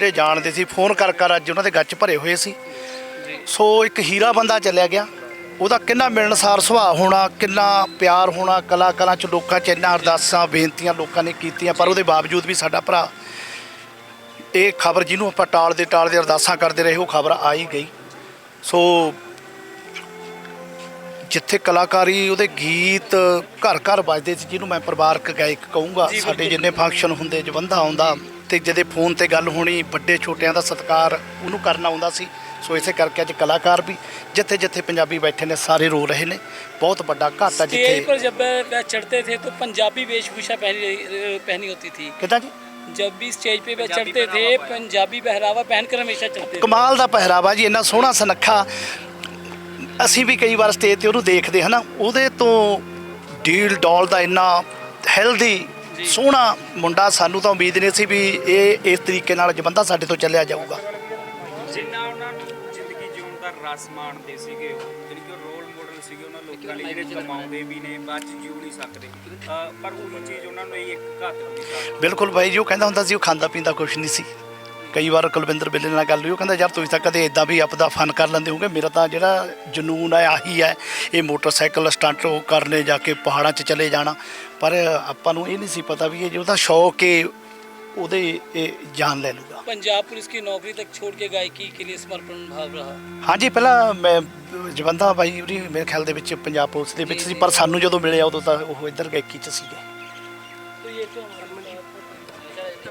ਜਿਹੜੇ ਜਾਣਦੇ ਸੀ ਫੋਨ ਕਰ ਕਰ ਅੱਜ ਉਹਨਾਂ ਦੇ ਗੱਚ ਭਰੇ ਹੋਏ ਸੀ। ਸੋ ਇੱਕ ਹੀਰਾ ਬੰਦਾ ਚੱਲਿਆ ਗਿਆ। ਉਹਦਾ ਕਿੰਨਾ ਮਿਲਣਸਾਰ ਸੁਭਾਅ ਹੋਣਾ ਕਿੰਨਾ ਪਿਆਰ ਹੋਣਾ ਕਲਾਕਾਰਾਂ ਚ ਲੋਕਾਂ ਚ ਇੰਨਾ ਅਰਦਾਸਾਂ ਬੇਨਤੀਆਂ ਲੋਕਾਂ ਨੇ ਕੀਤੀਆਂ ਪਰ ਉਹਦੇ ਬਾਵਜੂਦ ਵੀ ਸਾਡਾ ਭਰਾ ਇਹ ਖਬਰ ਜਿਹਨੂੰ ਆਪਾਂ ਟਾਲਦੇ ਟਾਲਦੇ ਅਰਦਾਸਾਂ ਕਰਦੇ ਰਹੇ ਉਹ ਖਬਰ ਆ ਹੀ ਗਈ। ਸੋ ਜਿੱਥੇ ਕਲਾਕਾਰੀ ਉਹਦੇ ਗੀਤ ਘਰ ਘਰ ਵੱਜਦੇ ਸੀ ਜਿਹਨੂੰ ਮੈਂ ਪਰਿਵਾਰਕ ਗਾਇਕ ਕਹੂੰਗਾ ਸਾਡੇ ਜਿੰਨੇ ਫੰਕਸ਼ਨ ਹੁੰਦੇ ਜਵੰਦਾ ਆਉਂਦਾ ਤੇ ਜਦੇ ਫੋਨ ਤੇ ਗੱਲ ਹੋਣੀ ਵੱਡੇ ਛੋਟਿਆਂ ਦਾ ਸਤਿਕਾਰ ਉਹਨੂੰ ਕਰਨਾ ਆਉਂਦਾ ਸੀ ਸੋ ਇਸੇ ਕਰਕੇ ਅੱਜ ਕਲਾਕਾਰ ਵੀ ਜਿੱਥੇ ਜਿੱਥੇ ਪੰਜਾਬੀ ਬੈਠੇ ਨੇ ਸਾਰੇ ਰੋ ਰਹੇ ਨੇ ਬਹੁਤ ਵੱਡਾ ਘਾਟ ਆ स्टेज ਜਿੱਥੇ पर जब वह चढ़ते थे तो पंजाबी वेशभूषा पहनी पहनी होती थी ਕਿਦਾਂ ਜੀ जब भी स्टेज पे वह चढ़ते थे पंजाबी पहरावा पहनकर हमेशा चढ़ते थे ਕਮਾਲ ਦਾ ਪਹਿਰਾਵਾ ਜੀ ਇੰਨਾ ਸੋਹਣਾ ਸੁਨੱਖਾ ਅਸੀਂ ਵੀ ਕਈ ਵਾਰ ਸਟੇਜ ਤੇ ਉਹਨੂੰ ਦੇਖਦੇ ਹਨਾ ਉਹਦੇ ਤੋਂ ਡੀਲ ਡੋਲ ਦਾ ਇੰਨਾ ਹੈਲਦੀ ਸੋਹਣਾ ਮੁੰਡਾ ਸਾਨੂੰ ਤਾਂ ਉਮੀਦ ਨਹੀਂ ਸੀ ਵੀ ਇਹ ਇਸ ਤਰੀਕੇ ਨਾਲ ਜਵੰਦਾ ਸਾਡੇ ਤੋਂ ਚੱਲਿਆ ਜਾਊਗਾ। ਜਿੰਨਾ ਉਹਨਾਂ ਨੂੰ ਜ਼ਿੰਦਗੀ ਜਿਉਣ ਦਾ ਰਸ ਮਾਣਦੇ ਸੀਗੇ ਉਹ ਜਿਹੜੀ ਕਿ ਰੋਲ ਮਾਡਲ ਸੀਗੇ ਉਹਨਾਂ ਲੋਕਾਂ ਲਈ ਜਿਹੜੇ ਕਮਾਉਂਦੇ ਵੀ ਨੇ ਬਾਅਦ ਚ ਜਿਉ ਨਹੀਂ ਸਕਦੇ। ਪਰ ਉਹੀ ਚੀਜ਼ ਉਹਨਾਂ ਨੂੰ ਇਹ ਇੱਕ ਘਾਤਕ ਦੀ ਸਾਥ ਬਿਲਕੁਲ ਬਾਈ ਜੀ ਉਹ ਕਹਿੰਦਾ ਹੁੰਦਾ ਸੀ ਉਹ ਖਾਂਦਾ ਪੀਂਦਾ ਕੁਛ ਨਹੀਂ ਸੀ। ਕਈ ਵਾਰ ਕੁਲਵਿੰਦਰ ਬਿੱਲੇ ਨਾਲ ਗੱਲ ਹੋਈ ਉਹ ਕਹਿੰਦਾ ਯਾਰ ਤੁਸੀਂ ਤਾਂ ਕਦੇ ਇਦਾਂ ਵੀ ਆਪਦਾ ਫਨ ਕਰ ਲੈਂਦੇ ਹੋਗੇ। ਮੇਰਾ ਤਾਂ ਜਿਹੜਾ ਜਨੂਨ ਆ ਆਹੀ ਹੈ ਇਹ ਮੋਟਰਸਾਈਕਲ ਸਟੰਟ ਉਹ ਕਰਨੇ ਜਾ ਕੇ ਪਹਾੜਾਂ 'ਚ ਚਲੇ ਜਾਣਾ। ਪਰ ਆਪਾਂ ਨੂੰ ਇਹ ਨਹੀਂ ਸੀ ਪਤਾ ਵੀ ਇਹ ਉਹਦਾ ਸ਼ੌਕ ਏ ਉਹਦੇ ਇਹ ਜਾਨ ਲੈ ਲੂਗਾ। ਪੰਜਾਬ ਪੁਲਿਸ ਦੀ ਨੌਕਰੀ ਤੱਕ ਛੋੜ ਕੇ ਗਾਇਕੀ ਕੇ ਲਈ ਸਮਰਪਣ ਭਾਵ ਰਹਾ? ਹਾਂਜੀ ਪਹਿਲਾਂ ਮੈਂ ਜਵੰਦਾ ਬਾਈ ਵੀ ਮੇਰੇ ਖਿਆਲ ਦੇ ਵਿੱਚ ਪੰਜਾਬ ਪੁਲਿਸ ਦੇ ਵਿੱਚ ਸੀ ਪਰ ਸਾਨੂੰ ਜਦੋਂ ਮਿਲਿਆ ਉਦੋਂ ਤਾਂ ਉਹ ਇੱਧਰ ਗਾਇਕੀ 'ਚ ਸੀਗੇ।